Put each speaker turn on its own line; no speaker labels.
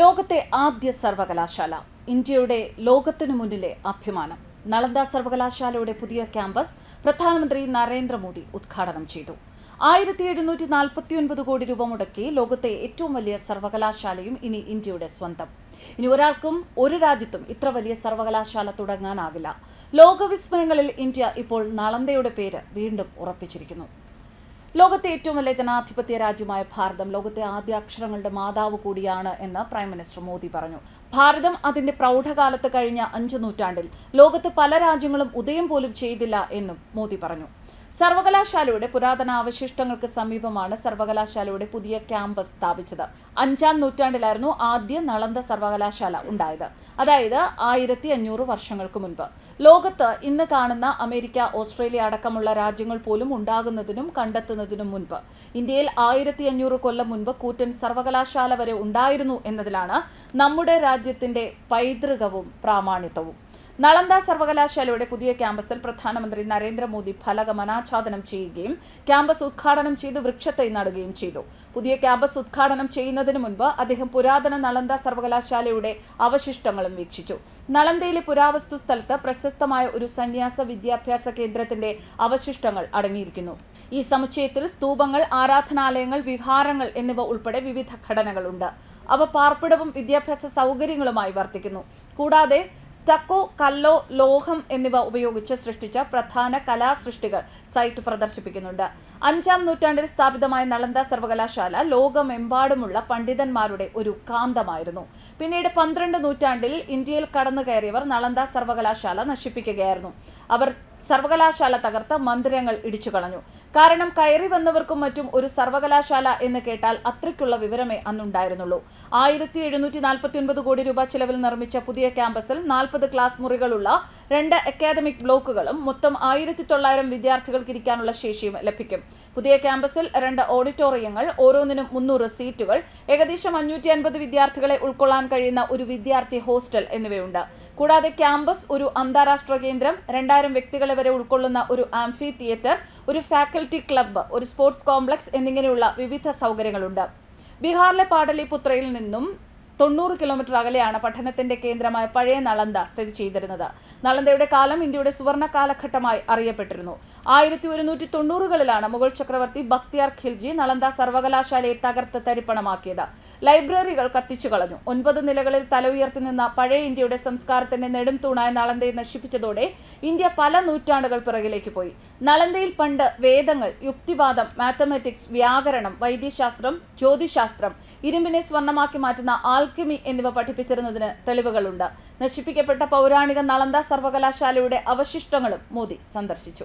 ലോകത്തെ ആദ്യ സർവകലാശാല ഇന്ത്യയുടെ ലോകത്തിനു മുന്നിലെ അഭിമാനം നളന്ദ സർവകലാശാലയുടെ പുതിയ ക്യാമ്പസ് പ്രധാനമന്ത്രി നരേന്ദ്രമോദി ഉദ്ഘാടനം ചെയ്തു ആയിരത്തി എഴുന്നൂറ്റി നാൽപ്പത്തിയൊൻപത് കോടി രൂപ മുടക്കി ലോകത്തെ ഏറ്റവും വലിയ സർവകലാശാലയും ഇനി ഇന്ത്യയുടെ സ്വന്തം ഇനി ഒരാൾക്കും ഒരു രാജ്യത്തും ഇത്ര വലിയ സർവകലാശാല തുടങ്ങാനാകില്ല ലോകവിസ്മയങ്ങളിൽ ഇന്ത്യ ഇപ്പോൾ നളന്ദയുടെ പേര് വീണ്ടും ഉറപ്പിച്ചിരിക്കുന്നു ലോകത്തെ ഏറ്റവും വലിയ ജനാധിപത്യ രാജ്യമായ ഭാരതം ലോകത്തെ ആദ്യ അക്ഷരങ്ങളുടെ മാതാവ് കൂടിയാണ് എന്ന് പ്രൈം മിനിസ്റ്റർ മോദി പറഞ്ഞു ഭാരതം അതിന്റെ പ്രൗഢകാലത്ത് കഴിഞ്ഞ അഞ്ചു നൂറ്റാണ്ടിൽ ലോകത്ത് പല രാജ്യങ്ങളും ഉദയം പോലും ചെയ്തില്ല എന്നും മോദി പറഞ്ഞു സർവകലാശാലയുടെ പുരാതന അവശിഷ്ടങ്ങൾക്ക് സമീപമാണ് സർവകലാശാലയുടെ പുതിയ ക്യാമ്പസ് സ്ഥാപിച്ചത് അഞ്ചാം നൂറ്റാണ്ടിലായിരുന്നു ആദ്യ നളന്ദ സർവകലാശാല ഉണ്ടായത് അതായത് ആയിരത്തി അഞ്ഞൂറ് വർഷങ്ങൾക്ക് മുൻപ് ലോകത്ത് ഇന്ന് കാണുന്ന അമേരിക്ക ഓസ്ട്രേലിയ അടക്കമുള്ള രാജ്യങ്ങൾ പോലും ഉണ്ടാകുന്നതിനും കണ്ടെത്തുന്നതിനും മുൻപ് ഇന്ത്യയിൽ ആയിരത്തി അഞ്ഞൂറ് കൊല്ലം മുൻപ് കൂറ്റൻ സർവകലാശാല വരെ ഉണ്ടായിരുന്നു എന്നതിലാണ് നമ്മുടെ രാജ്യത്തിന്റെ പൈതൃകവും പ്രാമാണിത്വവും നളന്ദ സർവകലാശാലയുടെ പുതിയ ക്യാമ്പസിൽ പ്രധാനമന്ത്രി നരേന്ദ്രമോദി ഫലകം അനാച്ഛാദനം ചെയ്യുകയും ക്യാമ്പസ് ഉദ്ഘാടനം ചെയ്ത് വൃക്ഷത്തെ നടുകയും ചെയ്തു പുതിയ ക്യാമ്പസ് ഉദ്ഘാടനം ചെയ്യുന്നതിന് മുൻപ് അദ്ദേഹം പുരാതന നളന്ദ സർവകലാശാലയുടെ അവശിഷ്ടങ്ങളും വീക്ഷിച്ചു നളന്ദയിലെ പുരാവസ്തു സ്ഥലത്ത് പ്രശസ്തമായ ഒരു സന്യാസ വിദ്യാഭ്യാസ കേന്ദ്രത്തിന്റെ അവശിഷ്ടങ്ങൾ അടങ്ങിയിരിക്കുന്നു ഈ സമുച്ചയത്തിൽ സ്തൂപങ്ങൾ ആരാധനാലയങ്ങൾ വിഹാരങ്ങൾ എന്നിവ ഉൾപ്പെടെ വിവിധ ഘടനകളുണ്ട് അവ പാർപ്പിടവും വിദ്യാഭ്യാസ സൗകര്യങ്ങളുമായി വർത്തിക്കുന്നു കൂടാതെ സ്റ്റക്കോ കല്ലോ ലോഹം എന്നിവ ഉപയോഗിച്ച് സൃഷ്ടിച്ച പ്രധാന കലാസൃഷ്ടികൾ സൈറ്റ് പ്രദർശിപ്പിക്കുന്നുണ്ട് അഞ്ചാം നൂറ്റാണ്ടിൽ സ്ഥാപിതമായ നളന്ദ സർവകലാശാല ലോകമെമ്പാടുമുള്ള പണ്ഡിതന്മാരുടെ ഒരു കാന്തമായിരുന്നു പിന്നീട് പന്ത്രണ്ട് നൂറ്റാണ്ടിൽ ഇന്ത്യയിൽ കടന്നു കയറിയവർ നളന്ദ സർവകലാശാല നശിപ്പിക്കുകയായിരുന്നു അവർ സർവകലാശാല തകർത്ത് മന്ദിരങ്ങൾ ഇടിച്ചു കളഞ്ഞു കാരണം കയറി വന്നവർക്കും മറ്റും ഒരു സർവകലാശാല എന്ന് കേട്ടാൽ അത്രയ്ക്കുള്ള വിവരമേ അന്നുണ്ടായിരുന്നുള്ളൂ ആയിരത്തി എഴുന്നൂറ്റി നാൽപ്പത്തി ഒൻപത് കോടി രൂപ ചിലവിൽ നിർമ്മിച്ച പുതിയ ക്യാമ്പസിൽ നാൽപ്പത് ക്ലാസ് മുറികളുള്ള രണ്ട് അക്കാദമിക് ബ്ലോക്കുകളും മൊത്തം ആയിരത്തി തൊള്ളായിരം വിദ്യാർത്ഥികൾക്ക് ഇരിക്കാനുള്ള ശേഷിയും ലഭിക്കും പുതിയ ക്യാമ്പസിൽ രണ്ട് ഓഡിറ്റോറിയങ്ങൾ ഓരോന്നിനും മുന്നൂറ് സീറ്റുകൾ ഏകദേശം അഞ്ഞൂറ്റി അൻപത് വിദ്യാർത്ഥികളെ ഉൾക്കൊള്ളാൻ കഴിയുന്ന ഒരു വിദ്യാർത്ഥി ഹോസ്റ്റൽ എന്നിവയുണ്ട് കൂടാതെ ക്യാമ്പസ് ഒരു അന്താരാഷ്ട്ര കേന്ദ്രം രണ്ടായിരം വ്യക്തികളെ വരെ ഉൾക്കൊള്ളുന്ന ഒരു ആംഫി തിയേറ്റർ ഒരു ഫാക്കൽറ്റി ക്ലബ്ബ് ഒരു സ്പോർട്സ് കോംപ്ലക്സ് എന്നിങ്ങനെയുള്ള വിവിധ സൗകര്യങ്ങളുണ്ട് ബീഹാറിലെ പാടലിപുത്രയിൽ നിന്നും തൊണ്ണൂറ് കിലോമീറ്റർ അകലെയാണ് പഠനത്തിന്റെ കേന്ദ്രമായ പഴയ നളന്ദ സ്ഥിതി ചെയ്തിരുന്നത് നളന്ദയുടെ കാലം ഇന്ത്യയുടെ സുവർണ കാലഘട്ടമായി അറിയപ്പെട്ടിരുന്നു ആയിരത്തി ഒരുന്നൂറ്റി തൊണ്ണൂറുകളിലാണ് മുഗൾ ചക്രവർത്തി ബക്തിയാർ ഖിൽജി നളന്ദ സർവകലാശാലയെ തകർത്ത് തരിപ്പണമാക്കിയത് ലൈബ്രറികൾ കത്തിച്ചു കളഞ്ഞു ഒൻപത് നിലകളിൽ തല ഉയർത്തി നിന്ന പഴയ ഇന്ത്യയുടെ സംസ്കാരത്തിന്റെ നെടും തൂണായ നളന്ദയെ നശിപ്പിച്ചതോടെ ഇന്ത്യ പല നൂറ്റാണ്ടുകൾ പിറകിലേക്ക് പോയി നളന്ദയിൽ പണ്ട് വേദങ്ങൾ യുക്തിവാദം മാത്തമാറ്റിക്സ് വ്യാകരണം വൈദ്യശാസ്ത്രം ജ്യോതിശാസ്ത്രം ഇരുമ്പിനെ സ്വർണമാക്കി മാറ്റുന്ന ആൽക്കിമി എന്നിവ പഠിപ്പിച്ചിരുന്നതിന് തെളിവുകളുണ്ട് നശിപ്പിക്കപ്പെട്ട പൗരാണിക നളന്ദ സർവകലാശാലയുടെ അവശിഷ്ടങ്ങളും മോദി സന്ദർശിച്ചു